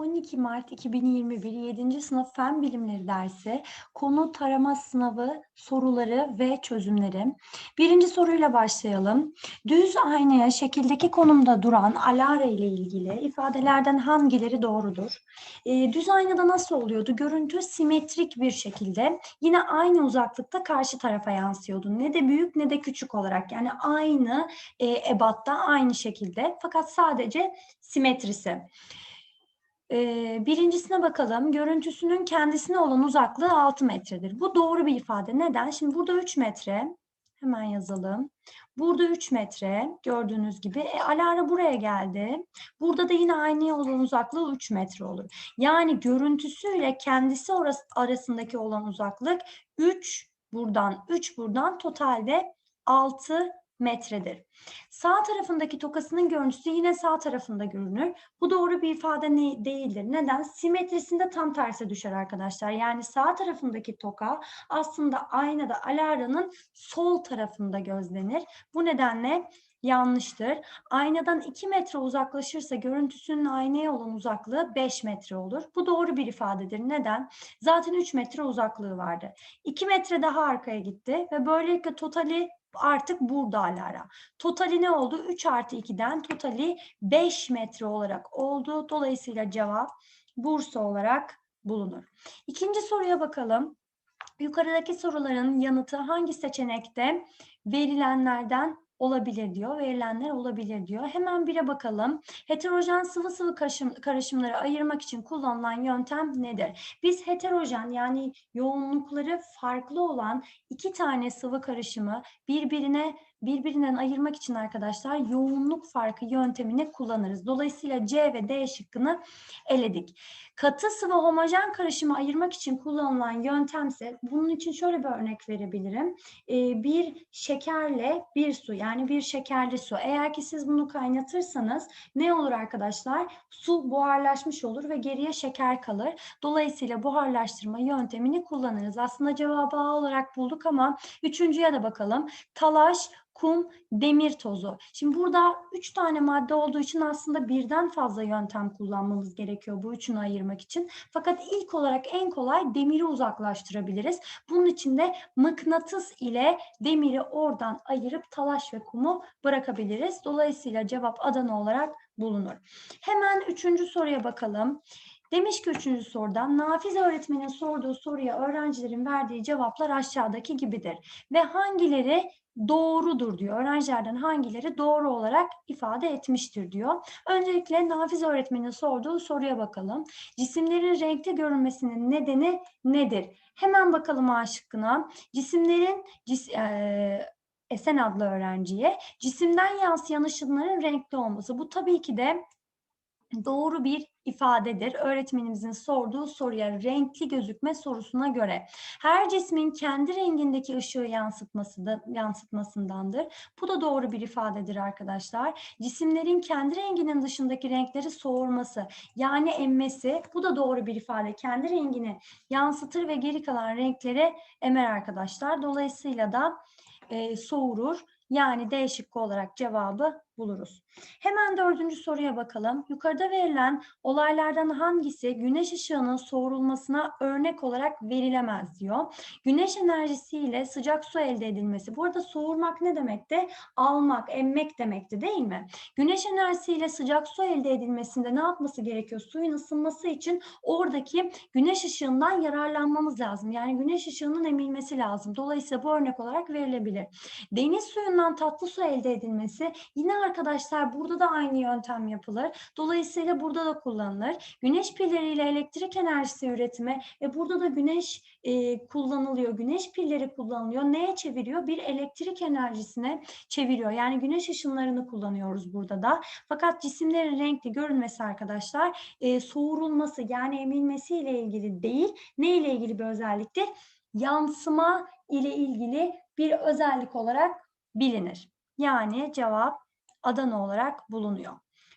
12 Mart 2021 7. sınıf Fen Bilimleri dersi konu tarama sınavı soruları ve çözümleri. Birinci soruyla başlayalım. Düz aynaya şekildeki konumda duran alara ile ilgili ifadelerden hangileri doğrudur? E, düz aynada nasıl oluyordu? Görüntü simetrik bir şekilde yine aynı uzaklıkta karşı tarafa yansıyordu. Ne de büyük ne de küçük olarak yani aynı e, ebatta aynı şekilde fakat sadece simetrisi. Ee, birincisine bakalım. Görüntüsünün kendisine olan uzaklığı 6 metredir. Bu doğru bir ifade. Neden? Şimdi burada 3 metre. Hemen yazalım. Burada 3 metre gördüğünüz gibi. E, Alara buraya geldi. Burada da yine aynı olan uzaklığı 3 metre olur. Yani görüntüsüyle kendisi arasındaki olan uzaklık 3 buradan 3 buradan totalde 6 metredir. Sağ tarafındaki tokasının görüntüsü yine sağ tarafında görünür. Bu doğru bir ifade ne, değildir. Neden? Simetrisinde tam tersi düşer arkadaşlar. Yani sağ tarafındaki toka aslında aynada Alara'nın sol tarafında gözlenir. Bu nedenle yanlıştır. Aynadan 2 metre uzaklaşırsa görüntüsünün aynaya olan uzaklığı 5 metre olur. Bu doğru bir ifadedir. Neden? Zaten 3 metre uzaklığı vardı. 2 metre daha arkaya gitti ve böylelikle totali artık burada Alara. Totali ne oldu? 3 artı 2'den totali 5 metre olarak oldu. Dolayısıyla cevap Bursa olarak bulunur. İkinci soruya bakalım. Yukarıdaki soruların yanıtı hangi seçenekte verilenlerden olabilir diyor. Verilenler olabilir diyor. Hemen bire bakalım. Heterojen sıvı sıvı karışım, karışımları ayırmak için kullanılan yöntem nedir? Biz heterojen yani yoğunlukları farklı olan iki tane sıvı karışımı birbirine birbirinden ayırmak için arkadaşlar yoğunluk farkı yöntemini kullanırız. Dolayısıyla C ve D şıkkını eledik. Katı sıvı homojen karışımı ayırmak için kullanılan yöntemse bunun için şöyle bir örnek verebilirim. Ee, bir şekerle bir su yani bir şekerli su. Eğer ki siz bunu kaynatırsanız ne olur arkadaşlar? Su buharlaşmış olur ve geriye şeker kalır. Dolayısıyla buharlaştırma yöntemini kullanırız. Aslında cevabı A olarak bulduk ama üçüncüye de bakalım. Talaş, kum, demir tozu. Şimdi burada üç tane madde olduğu için aslında birden fazla yöntem kullanmamız gerekiyor bu üçünü ayırmak için. Fakat ilk olarak en kolay demiri uzaklaştırabiliriz. Bunun için de mıknatıs ile demiri oradan ayırıp talaş ve kumu bırakabiliriz. Dolayısıyla cevap Adana olarak bulunur. Hemen üçüncü soruya bakalım. Demiş ki üçüncü sorudan Nafiz öğretmenin sorduğu soruya öğrencilerin verdiği cevaplar aşağıdaki gibidir. Ve hangileri doğrudur diyor. Öğrencilerden hangileri doğru olarak ifade etmiştir diyor. Öncelikle Nafiz öğretmenin sorduğu soruya bakalım. Cisimlerin renkli görünmesinin nedeni nedir? Hemen bakalım A. Cisimlerin cis, e, Esen adlı öğrenciye cisimden yansıyan ışınların renkli olması. Bu tabii ki de doğru bir ifadedir. Öğretmenimizin sorduğu soruya renkli gözükme sorusuna göre her cismin kendi rengindeki ışığı yansıtması da, yansıtmasındandır. Bu da doğru bir ifadedir arkadaşlar. Cisimlerin kendi renginin dışındaki renkleri soğurması yani emmesi bu da doğru bir ifade. Kendi rengini yansıtır ve geri kalan renkleri emer arkadaşlar. Dolayısıyla da e, soğurur. Yani D şıkkı olarak cevabı buluruz. Hemen dördüncü soruya bakalım. Yukarıda verilen olaylardan hangisi güneş ışığının soğurulmasına örnek olarak verilemez diyor. Güneş enerjisiyle sıcak su elde edilmesi. Burada soğurmak ne demekti? Almak, emmek demekti değil mi? Güneş enerjisiyle sıcak su elde edilmesinde ne yapması gerekiyor? Suyun ısınması için oradaki güneş ışığından yararlanmamız lazım. Yani güneş ışığının emilmesi lazım. Dolayısıyla bu örnek olarak verilebilir. Deniz suyundan tatlı su elde edilmesi yine arkadaşlar burada da aynı yöntem yapılır. Dolayısıyla burada da kullanılır. Güneş pilleriyle elektrik enerjisi üretimi. E burada da güneş e, kullanılıyor. Güneş pilleri kullanılıyor. Neye çeviriyor? Bir elektrik enerjisine çeviriyor. Yani güneş ışınlarını kullanıyoruz burada da. Fakat cisimlerin renkli görünmesi arkadaşlar e, soğurulması yani emilmesi ile ilgili değil. Ne ile ilgili bir özelliktir? Yansıma ile ilgili bir özellik olarak bilinir. Yani cevap Adana olarak bulunuyor.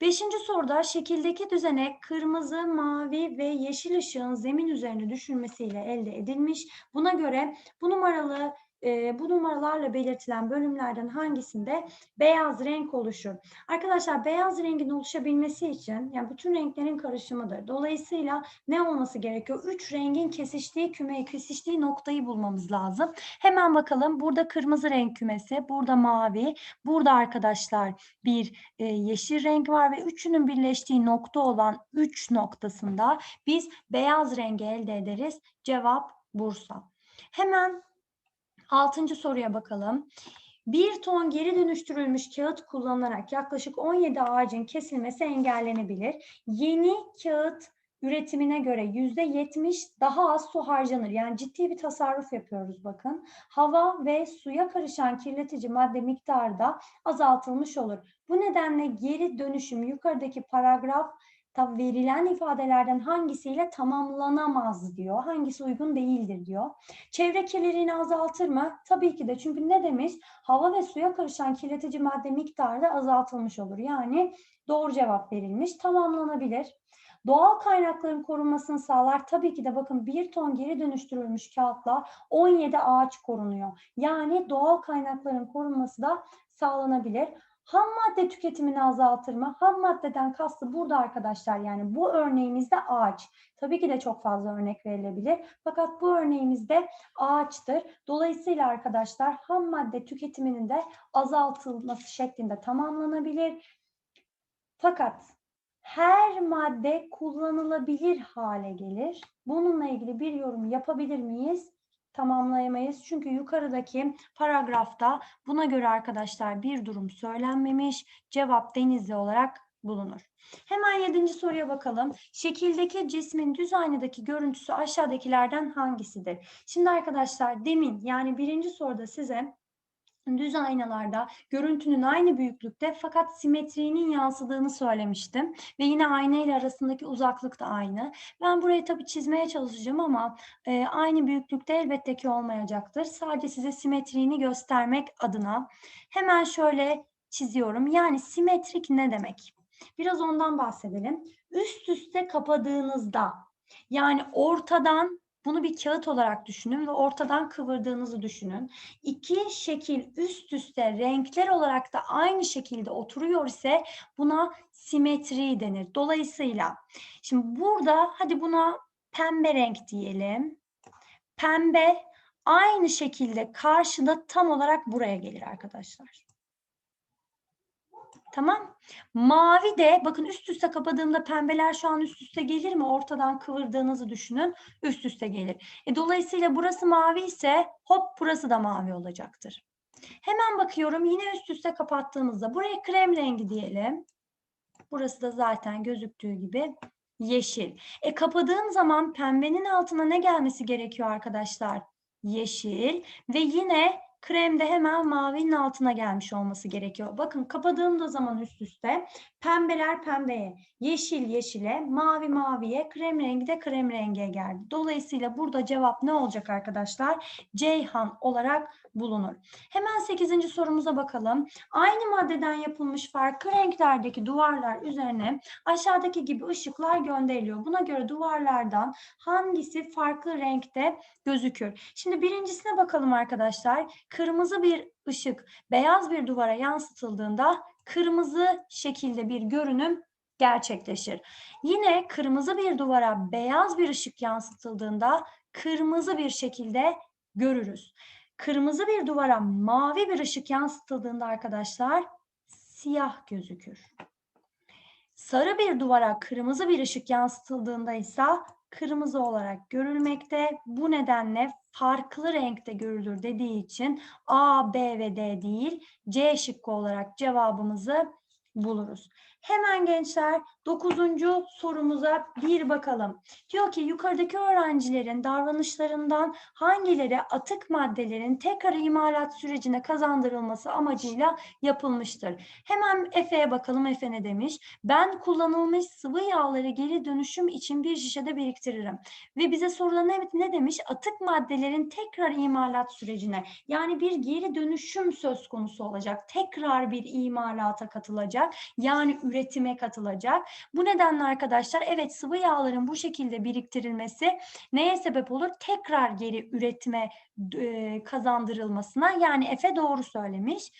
Beşinci soruda şekildeki düzenek kırmızı, mavi ve yeşil ışığın zemin üzerine düşürmesiyle elde edilmiş. Buna göre bu numaralı e, bu numaralarla belirtilen bölümlerden hangisinde beyaz renk oluşur? Arkadaşlar beyaz rengin oluşabilmesi için yani bütün renklerin karışımıdır. Dolayısıyla ne olması gerekiyor? Üç rengin kesiştiği kümeyi, kesiştiği noktayı bulmamız lazım. Hemen bakalım. Burada kırmızı renk kümesi, burada mavi, burada arkadaşlar bir e, yeşil renk var ve üçünün birleştiği nokta olan üç noktasında biz beyaz rengi elde ederiz. Cevap Bursa. Hemen altıncı soruya bakalım. Bir ton geri dönüştürülmüş kağıt kullanılarak yaklaşık 17 ağacın kesilmesi engellenebilir. Yeni kağıt üretimine göre yüzde 70 daha az su harcanır. Yani ciddi bir tasarruf yapıyoruz bakın. Hava ve suya karışan kirletici madde miktarı da azaltılmış olur. Bu nedenle geri dönüşüm yukarıdaki paragraf tabi verilen ifadelerden hangisiyle tamamlanamaz diyor. Hangisi uygun değildir diyor. Çevre kirliliğini azaltır mı? Tabii ki de. Çünkü ne demiş? Hava ve suya karışan kirletici madde miktarı da azaltılmış olur. Yani doğru cevap verilmiş. Tamamlanabilir. Doğal kaynakların korunmasını sağlar. Tabii ki de bakın bir ton geri dönüştürülmüş kağıtla 17 ağaç korunuyor. Yani doğal kaynakların korunması da sağlanabilir. Ham madde tüketimini azaltır mı? Ham maddeden kastı burada arkadaşlar yani bu örneğimizde ağaç. Tabii ki de çok fazla örnek verilebilir. Fakat bu örneğimizde ağaçtır. Dolayısıyla arkadaşlar ham madde tüketiminin de azaltılması şeklinde tamamlanabilir. Fakat her madde kullanılabilir hale gelir. Bununla ilgili bir yorum yapabilir miyiz? Tamamlayamayız. Çünkü yukarıdaki paragrafta buna göre arkadaşlar bir durum söylenmemiş. Cevap denizli olarak bulunur. Hemen yedinci soruya bakalım. Şekildeki cismin düz aynadaki görüntüsü aşağıdakilerden hangisidir? Şimdi arkadaşlar demin yani birinci soruda size düz aynalarda görüntünün aynı büyüklükte fakat simetriğinin yansıdığını söylemiştim. Ve yine ayna ile arasındaki uzaklık da aynı. Ben burayı tabii çizmeye çalışacağım ama e, aynı büyüklükte elbette ki olmayacaktır. Sadece size simetriğini göstermek adına hemen şöyle çiziyorum. Yani simetrik ne demek? Biraz ondan bahsedelim. Üst üste kapadığınızda yani ortadan bunu bir kağıt olarak düşünün ve ortadan kıvırdığınızı düşünün. İki şekil üst üste renkler olarak da aynı şekilde oturuyor ise buna simetri denir. Dolayısıyla şimdi burada hadi buna pembe renk diyelim. Pembe aynı şekilde karşıda tam olarak buraya gelir arkadaşlar. Tamam. Mavi de bakın üst üste kapadığımda pembeler şu an üst üste gelir mi? Ortadan kıvırdığınızı düşünün. Üst üste gelir. E, dolayısıyla burası mavi ise hop burası da mavi olacaktır. Hemen bakıyorum yine üst üste kapattığımızda buraya krem rengi diyelim. Burası da zaten gözüktüğü gibi yeşil. E kapadığım zaman pembenin altına ne gelmesi gerekiyor arkadaşlar? Yeşil ve yine krem de hemen mavinin altına gelmiş olması gerekiyor. Bakın kapadığımda zaman üst üste pembeler pembeye, yeşil yeşile, mavi maviye, krem rengi de krem rengiye geldi. Dolayısıyla burada cevap ne olacak arkadaşlar? Ceyhan olarak bulunur. Hemen 8. sorumuza bakalım. Aynı maddeden yapılmış farklı renklerdeki duvarlar üzerine aşağıdaki gibi ışıklar gönderiliyor. Buna göre duvarlardan hangisi farklı renkte gözükür? Şimdi birincisine bakalım arkadaşlar. Kırmızı bir ışık beyaz bir duvara yansıtıldığında kırmızı şekilde bir görünüm gerçekleşir. Yine kırmızı bir duvara beyaz bir ışık yansıtıldığında kırmızı bir şekilde görürüz. Kırmızı bir duvara mavi bir ışık yansıtıldığında arkadaşlar siyah gözükür. Sarı bir duvara kırmızı bir ışık yansıtıldığında ise kırmızı olarak görülmekte. Bu nedenle farklı renkte görülür dediği için A, B ve D değil C şıkkı olarak cevabımızı buluruz. Hemen gençler dokuzuncu sorumuza bir bakalım. Diyor ki yukarıdaki öğrencilerin davranışlarından hangileri atık maddelerin tekrar imalat sürecine kazandırılması amacıyla yapılmıştır? Hemen Efe'ye bakalım. Efe ne demiş? Ben kullanılmış sıvı yağları geri dönüşüm için bir şişede biriktiririm. Ve bize sorulan evet ne demiş? Atık maddelerin tekrar imalat sürecine yani bir geri dönüşüm söz konusu olacak. Tekrar bir imalata katılacak. Yani üretime katılacak. Bu nedenle arkadaşlar evet sıvı yağların bu şekilde biriktirilmesi neye sebep olur? Tekrar geri üretime e, kazandırılmasına. Yani Efe doğru söylemiş.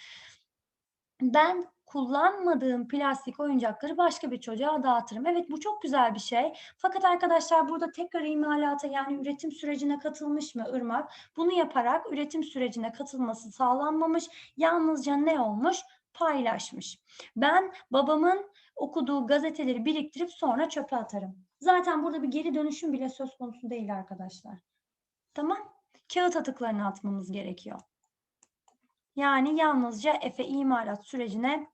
Ben kullanmadığım plastik oyuncakları başka bir çocuğa dağıtırım. Evet bu çok güzel bir şey. Fakat arkadaşlar burada tekrar imalata yani üretim sürecine katılmış mı Irmak? Bunu yaparak üretim sürecine katılması sağlanmamış. Yalnızca ne olmuş? Paylaşmış. Ben babamın okuduğu gazeteleri biriktirip sonra çöpe atarım. Zaten burada bir geri dönüşüm bile söz konusu değil arkadaşlar. Tamam? Kağıt atıklarını atmamız gerekiyor. Yani yalnızca Efe imalat sürecine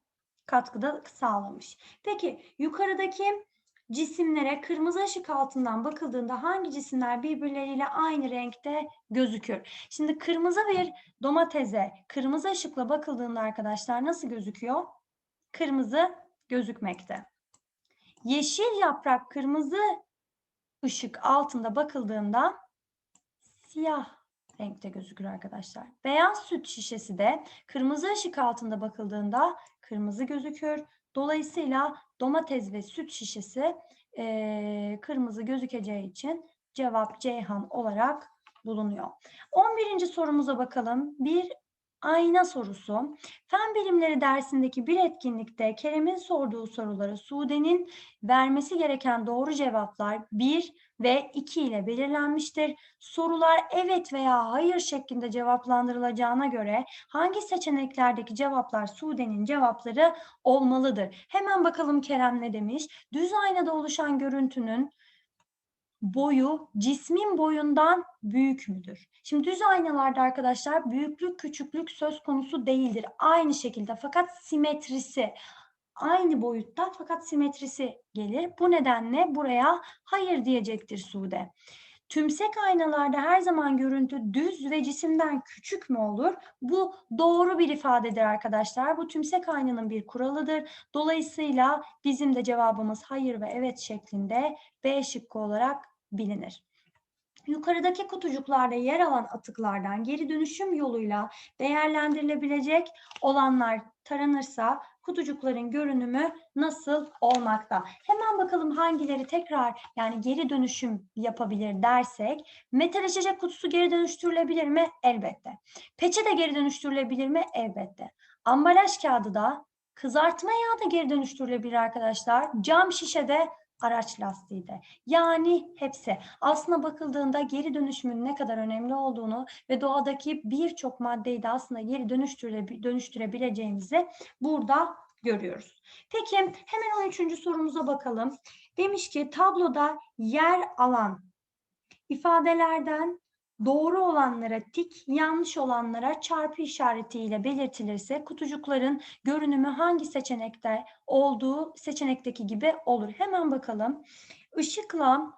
katkıda sağlamış. Peki yukarıdaki cisimlere kırmızı ışık altından bakıldığında hangi cisimler birbirleriyle aynı renkte gözükür? Şimdi kırmızı bir domatese kırmızı ışıkla bakıldığında arkadaşlar nasıl gözüküyor? Kırmızı gözükmekte. Yeşil yaprak kırmızı ışık altında bakıldığında siyah renkte gözükür arkadaşlar. Beyaz süt şişesi de kırmızı ışık altında bakıldığında kırmızı gözükür. Dolayısıyla domates ve süt şişesi e, kırmızı gözükeceği için cevap Ceyhan olarak bulunuyor. 11. sorumuza bakalım. Bir ayna sorusu. Fen bilimleri dersindeki bir etkinlikte Kerem'in sorduğu soruları Sude'nin vermesi gereken doğru cevaplar 1 ve 2 ile belirlenmiştir. Sorular evet veya hayır şeklinde cevaplandırılacağına göre hangi seçeneklerdeki cevaplar Sude'nin cevapları olmalıdır? Hemen bakalım Kerem ne demiş? Düz aynada oluşan görüntünün boyu cismin boyundan büyük müdür? Şimdi düz aynalarda arkadaşlar büyüklük küçüklük söz konusu değildir. Aynı şekilde fakat simetrisi aynı boyutta fakat simetrisi gelir. Bu nedenle buraya hayır diyecektir Sude. Tümsek aynalarda her zaman görüntü düz ve cisimden küçük mü olur? Bu doğru bir ifadedir arkadaşlar. Bu tümsek aynanın bir kuralıdır. Dolayısıyla bizim de cevabımız hayır ve evet şeklinde B şıkkı olarak bilinir. Yukarıdaki kutucuklarda yer alan atıklardan geri dönüşüm yoluyla değerlendirilebilecek olanlar taranırsa kutucukların görünümü nasıl olmakta? Hemen bakalım hangileri tekrar yani geri dönüşüm yapabilir dersek metal içecek kutusu geri dönüştürülebilir mi? Elbette. Peçe de geri dönüştürülebilir mi? Elbette. Ambalaj kağıdı da kızartma yağı da geri dönüştürülebilir arkadaşlar. Cam şişe de araç lastiği de. Yani hepsi. Aslında bakıldığında geri dönüşümün ne kadar önemli olduğunu ve doğadaki birçok maddeyi de aslında geri dönüştüre, dönüştürebileceğimizi burada görüyoruz. Peki hemen 13. sorumuza bakalım. Demiş ki tabloda yer alan ifadelerden doğru olanlara tik, yanlış olanlara çarpı işaretiyle belirtilirse kutucukların görünümü hangi seçenekte olduğu seçenekteki gibi olur. Hemen bakalım. Işıkla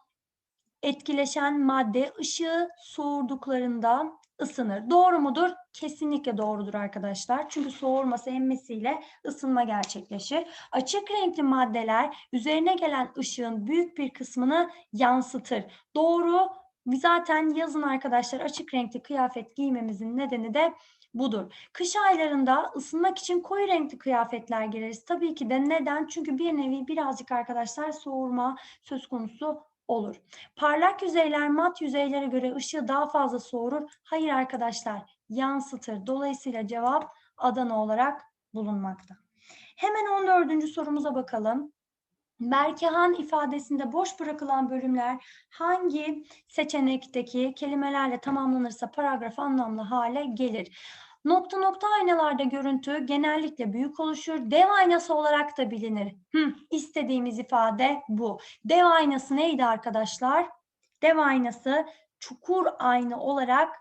etkileşen madde ışığı soğurduklarında ısınır. Doğru mudur? Kesinlikle doğrudur arkadaşlar. Çünkü soğurması emmesiyle ısınma gerçekleşir. Açık renkli maddeler üzerine gelen ışığın büyük bir kısmını yansıtır. Doğru Zaten yazın arkadaşlar açık renkli kıyafet giymemizin nedeni de budur. Kış aylarında ısınmak için koyu renkli kıyafetler giyeriz. Tabii ki de neden? Çünkü bir nevi birazcık arkadaşlar soğurma söz konusu olur. Parlak yüzeyler mat yüzeylere göre ışığı daha fazla soğurur. Hayır arkadaşlar yansıtır. Dolayısıyla cevap Adana olarak bulunmakta. Hemen 14. sorumuza bakalım. Berkehan ifadesinde boş bırakılan bölümler hangi seçenekteki kelimelerle tamamlanırsa paragraf anlamlı hale gelir? Nokta nokta aynalarda görüntü genellikle büyük oluşur. Dev aynası olarak da bilinir. Hı, istediğimiz ifade bu. Dev aynası neydi arkadaşlar? Dev aynası çukur ayna olarak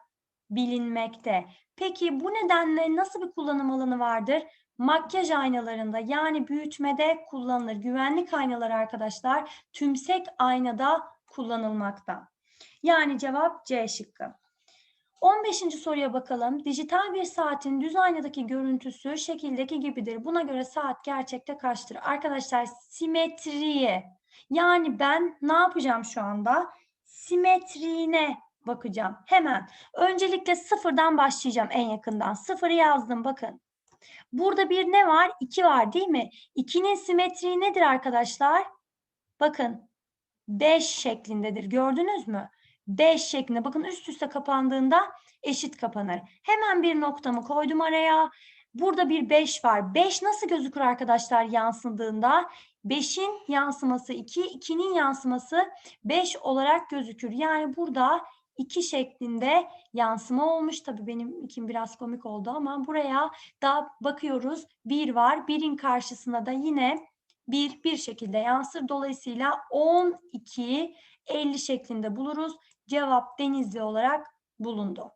bilinmekte. Peki bu nedenle nasıl bir kullanım alanı vardır? Makyaj aynalarında yani büyütmede kullanılır. Güvenlik aynaları arkadaşlar tümsek aynada kullanılmakta. Yani cevap C şıkkı. 15. soruya bakalım. Dijital bir saatin düz aynadaki görüntüsü şekildeki gibidir. Buna göre saat gerçekte kaçtır? Arkadaşlar simetriye yani ben ne yapacağım şu anda? Simetriğine bakacağım. Hemen. Öncelikle sıfırdan başlayacağım en yakından. Sıfırı yazdım bakın. Burada bir ne var? 2 var değil mi? 2'nin simetriği nedir arkadaşlar? Bakın 5 şeklindedir. Gördünüz mü? 5 şeklinde. Bakın üst üste kapandığında eşit kapanır. Hemen bir noktamı koydum araya. Burada bir 5 var. 5 nasıl gözükür arkadaşlar yansıdığında? 5'in yansıması 2, 2'nin yansıması 5 olarak gözükür. Yani burada 2 şeklinde yansıma olmuş. Tabii benim ikim biraz komik oldu ama buraya da bakıyoruz. 1 var. 1'in karşısında da yine 1 bir şekilde yansır. Dolayısıyla 12 50 şeklinde buluruz. Cevap Denizli olarak bulundu.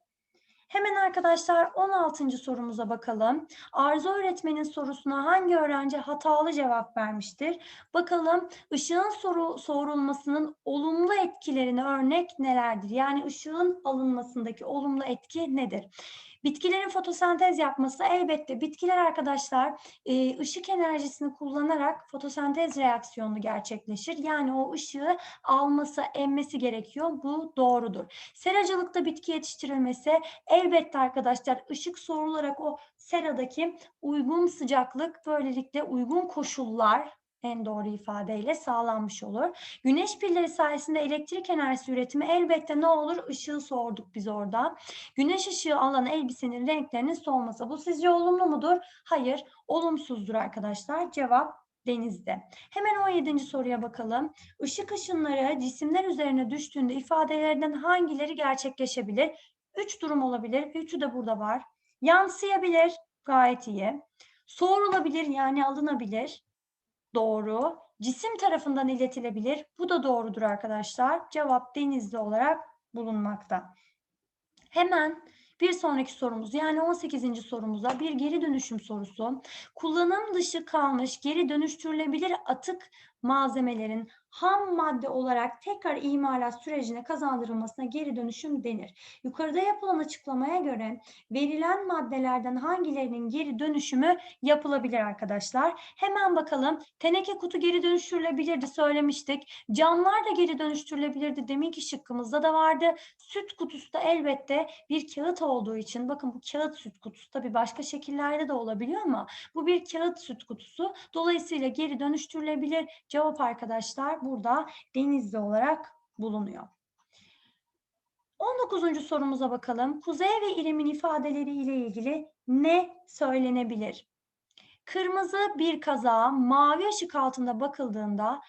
Hemen arkadaşlar 16. sorumuza bakalım. Arzu öğretmenin sorusuna hangi öğrenci hatalı cevap vermiştir? Bakalım ışığın soru, soğurulmasının olumlu etkilerine örnek nelerdir? Yani ışığın alınmasındaki olumlu etki nedir? Bitkilerin fotosentez yapması elbette bitkiler arkadaşlar e, ışık enerjisini kullanarak fotosentez reaksiyonu gerçekleşir. Yani o ışığı alması, emmesi gerekiyor. Bu doğrudur. Seracılıkta bitki yetiştirilmesi elbette arkadaşlar ışık sorularak o seradaki uygun sıcaklık böylelikle uygun koşullar en doğru ifadeyle sağlanmış olur. Güneş pilleri sayesinde elektrik enerjisi üretimi elbette ne olur? Işığı sorduk biz orada. Güneş ışığı alan elbisenin renklerinin solması. Bu sizce olumlu mudur? Hayır, olumsuzdur arkadaşlar. Cevap denizde. Hemen 17. soruya bakalım. Işık ışınları cisimler üzerine düştüğünde ifadelerden hangileri gerçekleşebilir? Üç durum olabilir. Üçü de burada var. Yansıyabilir. Gayet iyi. Soğurulabilir yani alınabilir. Doğru. Cisim tarafından iletilebilir. Bu da doğrudur arkadaşlar. Cevap denizli olarak bulunmakta. Hemen bir sonraki sorumuz yani 18. sorumuza bir geri dönüşüm sorusu. Kullanım dışı kalmış geri dönüştürülebilir atık malzemelerin ham madde olarak tekrar imalat sürecine kazandırılmasına geri dönüşüm denir. Yukarıda yapılan açıklamaya göre verilen maddelerden hangilerinin geri dönüşümü yapılabilir arkadaşlar? Hemen bakalım. Teneke kutu geri dönüştürülebilirdi söylemiştik. Camlar da geri dönüştürülebilirdi. Deminki şıkkımızda da vardı. Süt kutusu da elbette bir kağıt olduğu için bakın bu kağıt süt kutusu tabii başka şekillerde de olabiliyor ama bu bir kağıt süt kutusu. Dolayısıyla geri dönüştürülebilir. Cevap arkadaşlar burada denizli olarak bulunuyor. 19. sorumuza bakalım. Kuzey ve İrem'in ifadeleri ile ilgili ne söylenebilir? Kırmızı bir kazağa mavi ışık altında bakıldığında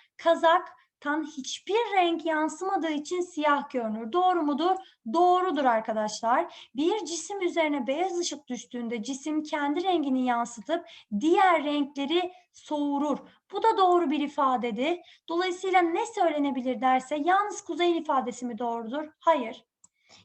kazaktan hiçbir renk yansımadığı için siyah görünür. Doğru mudur? Doğrudur arkadaşlar. Bir cisim üzerine beyaz ışık düştüğünde cisim kendi rengini yansıtıp diğer renkleri soğurur. Bu da doğru bir ifadedir. Dolayısıyla ne söylenebilir derse yalnız kuzeyin ifadesi mi doğrudur? Hayır.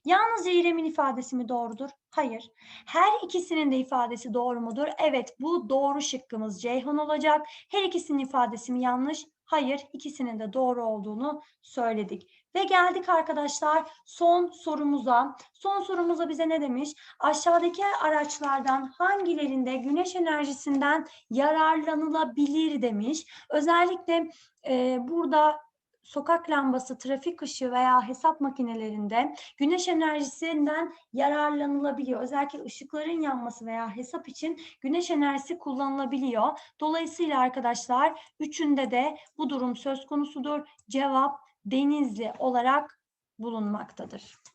Yalnızca İrem'in ifadesi mi doğrudur? Hayır. Her ikisinin de ifadesi doğru mudur? Evet bu doğru şıkkımız Ceyhan olacak. Her ikisinin ifadesi mi yanlış? Hayır. ikisinin de doğru olduğunu söyledik. Ve geldik arkadaşlar son sorumuza. Son sorumuza bize ne demiş? Aşağıdaki araçlardan hangilerinde güneş enerjisinden yararlanılabilir demiş. Özellikle e, burada sokak lambası, trafik ışığı veya hesap makinelerinde güneş enerjisinden yararlanılabiliyor. Özellikle ışıkların yanması veya hesap için güneş enerjisi kullanılabiliyor. Dolayısıyla arkadaşlar üçünde de bu durum söz konusudur. Cevap Denizli olarak bulunmaktadır.